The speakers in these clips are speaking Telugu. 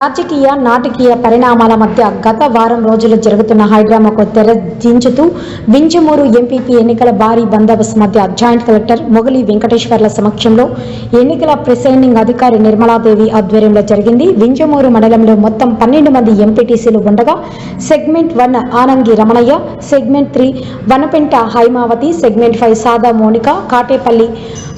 రాజకీయ నాటకీయ పరిణామాల మధ్య గత వారం రోజులు జరుగుతున్న హైడ్రామాకు తెర దించుతూ వింజమూరు ఎంపీపీ ఎన్నికల భారీ బందోబస్తు మధ్య జాయింట్ కలెక్టర్ మొగలి వెంకటేశ్వర్ల సమక్షంలో ఎన్నికల ప్రిసైడింగ్ అధికారి నిర్మలాదేవి ఆధ్వర్యంలో జరిగింది. వింజమూరు మండలంలో మొత్తం పన్నెండు మంది ఎంపీటీసీలు ఉండగా segment one Anangi Ramanayya segment three Vanapenta Haimavathi segment five Sada Monika Katepalli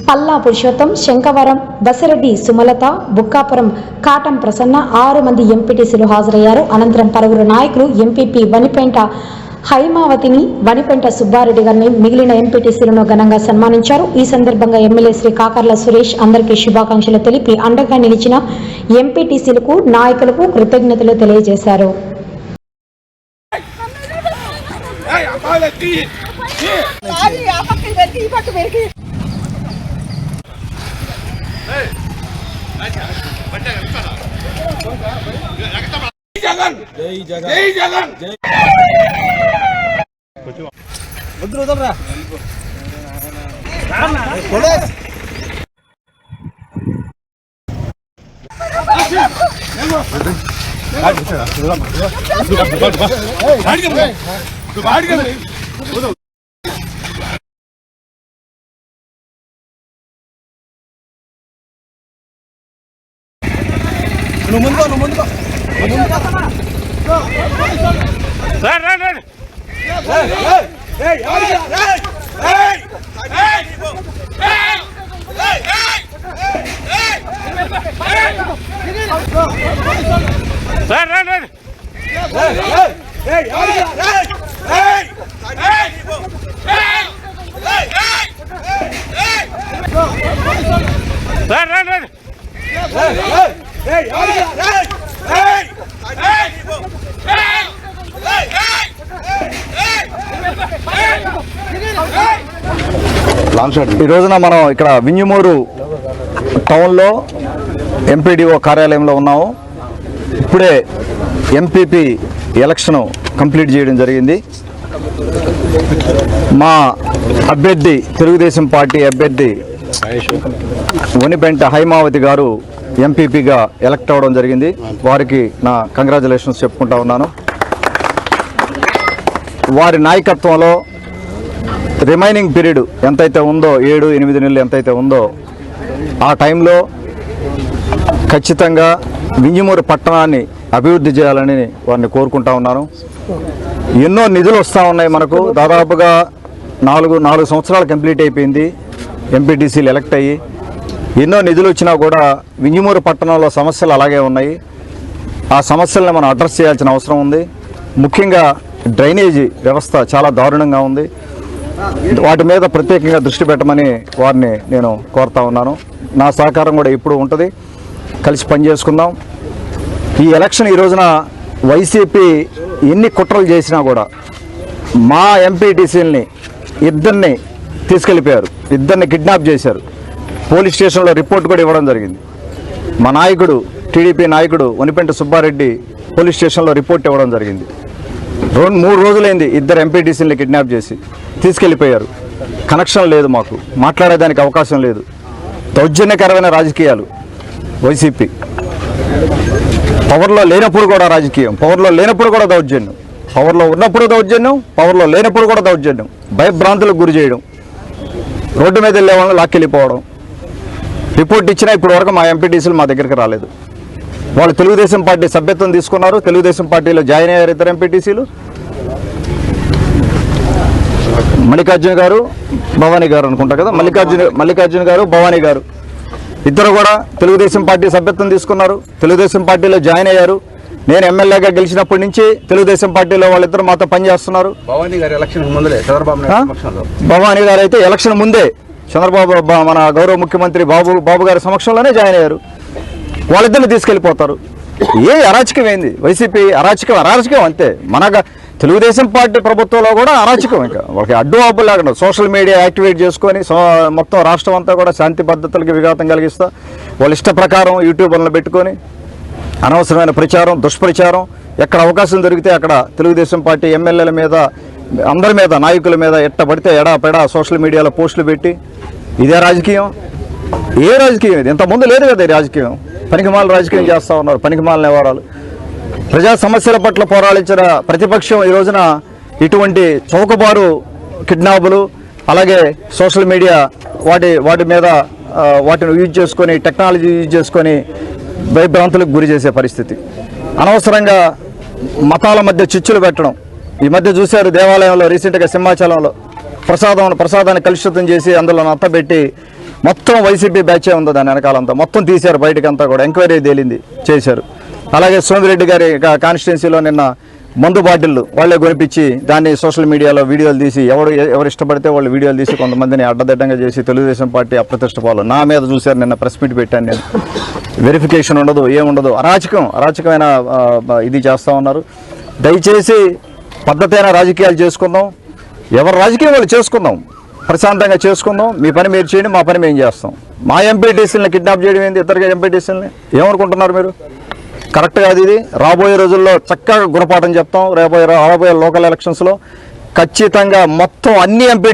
Palla Purushottam Shankavaram Basireddy Sumalatha Bukkapuram Katam Prasanna ఆరు మంది ఎంపీటీసీలు హాజరయ్యారు. అనంతరం పలువురు నాయకులు ఎంపీపీ వనిపెంట హైమావతిని వనిపెంట సుబ్బారెడ్డి గారిని మిగిలిన ఎంపీటీసీలను ఘనంగా సన్మానించారు. ఈ సందర్భంగా ఎమ్మెల్యే శ్రీ కాకర్ల సురేష్ అందరికీ శుభాకాంక్షలు తెలిపి అండగా నిలిచిన ఎంపీటీసీలకు నాయకులకు కృతజ్ఞతలు తెలియజేశారు. apaga aqui! ఖాళీ ఆ పక్కకి పెరికి ఈ ఈ రోజున మనం ఇక్కడ వింజమూరు టౌన్లో ఎంపీడీఓ కార్యాలయంలో ఉన్నాము. ఇప్పుడే ఎంపీపీ ఎలక్షన్ కంప్లీట్ చేయడం జరిగింది. మా అభ్యర్థి తెలుగుదేశం పార్టీ అభ్యర్థి వనిపెంట హైమావతి గారు ఎంపీపీగా ఎలక్ట్ అవ్వడం జరిగింది. వారికి నా కంగ్రాచులేషన్స్ చెప్పుకుంటా ఉన్నాను. వారి నాయకత్వంలో రిమైనింగ్ పీరియడ్ ఎంతైతే ఉందో ఏడు ఎనిమిది నెలలు ఎంతైతే ఉందో ఆ టైంలో ఖచ్చితంగా వింజమూరు పట్టణాన్ని అభివృద్ధి చేయాలని వారిని కోరుకుంటా ఉన్నాను. ఎన్నో నిధులు వస్తూ ఉన్నాయి మనకు. దాదాపుగా నాలుగు నాలుగు సంవత్సరాలు కంప్లీట్ అయిపోయింది. ఎంపీటీసీలు ఎలక్ట్ అయ్యి ఎన్నో నిధులు వచ్చినా కూడా వింజమూరు పట్టణంలో సమస్యలు అలాగే ఉన్నాయి. ఆ సమస్యలను మనం అడ్రస్ చేయాల్సిన అవసరం ఉంది. ముఖ్యంగా డ్రైనేజీ వ్యవస్థ చాలా దారుణంగా ఉంది. వాటి మీద ప్రత్యేకంగా దృష్టి పెట్టమని వారిని నేను కోరుతా ఉన్నాను. నా సహకారం కూడా ఇప్పుడు ఉంటుంది. కలిసి పనిచేసుకుందాం. ఈ ఎలక్షన్ ఈ రోజున వైసీపీ ఎన్ని కుట్రలు చేసినా కూడా మా ఎంపీటీసీలని ఇద్దరిని తీసుకెళ్ళిపోయారు ఇద్దరిని కిడ్నాప్ చేశారు. పోలీస్ స్టేషన్లో రిపోర్ట్ కూడా ఇవ్వడం జరిగింది. మా నాయకుడు టీడీపీ నాయకుడు వనిపెంట సుబ్బారెడ్డి పోలీస్ స్టేషన్లో రిపోర్ట్ ఇవ్వడం జరిగింది. రెండు మూడు రోజులైంది ఇద్దరు ఎంపీటీసీని కిడ్నాప్ చేసి. తీసుకెళ్ళిపోయారు. కనెక్షన్ లేదు మాకు. మాట్లాడేదానికి అవకాశం లేదు. దౌర్జన్యకరమైన రాజకీయాలు. వైసీపీ పవర్లో లేనప్పుడు కూడా రాజకీయం. పవర్లో లేనప్పుడు కూడా దౌర్జన్యం. పవర్లో ఉన్నప్పుడు దౌర్జన్యం పవర్లో లేనప్పుడు కూడా దౌర్జన్యం. భయభ్రాంతులకు గురి చేయడం. రోడ్డు మీద వెళ్ళే వాళ్ళని లాక్కెళ్ళిపోవడం. రిపోర్ట్ ఇచ్చినా ఇప్పటివరకు మా ఎంపీటీసీలు మా దగ్గరికి రాలేదు. వాళ్ళు తెలుగుదేశం పార్టీ సభ్యత్వం తీసుకున్నారు. తెలుగుదేశం పార్టీలో జాయిన్ అయ్యారు ఇద్దరు ఎంపీటీసీలు మల్లికార్జున గారు భవానీ గారు అనుకుంటా కదా? మల్లికార్జున మల్లికార్జున గారు భవానీ గారు. ఇద్దరు కూడా తెలుగుదేశం పార్టీ సభ్యత్వం తీసుకున్నారు. తెలుగుదేశం పార్టీలో జాయిన్ అయ్యారు. నేను ఎమ్మెల్యేగా గెలిచినప్పటి నుంచి తెలుగుదేశం పార్టీలో వాళ్ళిద్దరు మాతో పనిచేస్తున్నారు. భవానీ గారి ఎలక్షన్ ముందరే చంద్రబాబు భవానీ గారు అయితే ఎలక్షన్ ముందే చంద్రబాబు మన గౌరవ ముఖ్యమంత్రి బాబు బాబు గారి సమక్షంలోనే జాయిన్ అయ్యారు. వాళ్ళిద్దరిని తీసుకెళ్ళిపోతారు. ఏ అరాచకం ఏంది వైసీపీ అరాచకం అరాచకం అంతే. మన తెలుగుదేశం పార్టీ ప్రభుత్వంలో కూడా అరాచకం ఇంకా. వాళ్ళకి అడ్డు ఆపు లేకుండా సోషల్ మీడియా యాక్టివేట్ చేసుకొని మొత్తం రాష్ట్రం అంతా కూడా శాంతి భద్రతలకు విఘాతం కలిగిస్తా. వాళ్ళ ఇష్ట ప్రకారం యూట్యూబ్లను పెట్టుకొని అనవసరమైన ప్రచారం దుష్ప్రచారం ఎక్కడ అవకాశం దొరికితే అక్కడ తెలుగుదేశం పార్టీ ఎమ్మెల్యేల మీద అందరి మీద నాయకుల మీద ఎట్ట పడితే ఎడా పెడా సోషల్ మీడియాలో పోస్టులు పెట్టి ఇదే రాజకీయం. ఏ రాజకీయం ఇది? ఇంతకుముందు లేదు కదా ఈ రాజకీయం. పనికిమాల రాజకీయం చేస్తూ ఉన్నారు పనికిమాల నివారాలు. ప్రజా సమస్యల పట్ల పోరాడించిన ప్రతిపక్షం ఈ రోజున ఇటువంటి చౌకబారు కిడ్నాపులు అలాగే సోషల్ మీడియా వాటి వాటి మీద వాటిని యూజ్ చేసుకొని టెక్నాలజీ యూజ్ చేసుకొని భయభ్రాంతులకు గురి చేసే పరిస్థితి. అనవసరంగా మతాల మధ్య చిచ్చులు పెట్టడం. ఈ మధ్య చూశారు దేవాలయంలో రీసెంట్గా సింహాచలంలో ప్రసాదం ప్రసాదాన్ని కలుషితం చేసి అందులో నత్తబెట్టి మొత్తం వైసీపీ బ్యాచే ఉంది దాని వెనకాలంతా. మొత్తం తీశారు బయటకు అంతా కూడా. ఎంక్వైరీ తేలింది చేశారు. అలాగే సోమిరెడ్డి గారి కాన్స్టిట్యున్సీలో నిన్న మందు బాటిళ్ళు వాళ్ళే కొనిపించి దాన్ని సోషల్ మీడియాలో వీడియోలు తీసి ఎవరు ఎవరు ఇష్టపడితే వాళ్ళు వీడియోలు తీసి కొంతమందిని అడ్డదిడ్డంగా చేసి తెలుగుదేశం పార్టీ అప్రతిష్ట పోవాలి నా మీద చూశారు నిన్న ప్రెస్ మీట్ పెట్టాను నేను. వెరిఫికేషన్ ఉండదు ఏముండదు అరాచకం అరాచకమైన ఇది చేస్తూ ఉన్నారు. దయచేసి పద్ధతైన రాజకీయాలు చేసుకుందాం. ఎవరు రాజకీయం వాళ్ళు చేసుకుందాం. ప్రశాంతంగా చేసుకుందాం. మీ పని మీరు చేయండి మా పని మేము చేస్తాం. మా ఎంపీటీసీలని కిడ్నాప్ చేయడం ఏంది? ఇతర ఎంపీటీసీలని ఏమనుకుంటున్నారు మీరు? కరెక్ట్ కాదు ఇది. రాబోయే రోజుల్లో చక్కగా గుణపాఠం చెప్తాం. రాబోయే రాబోయే లోకల్ ఎలక్షన్స్లో ఖచ్చితంగా మొత్తం అన్ని ఎంపీటీ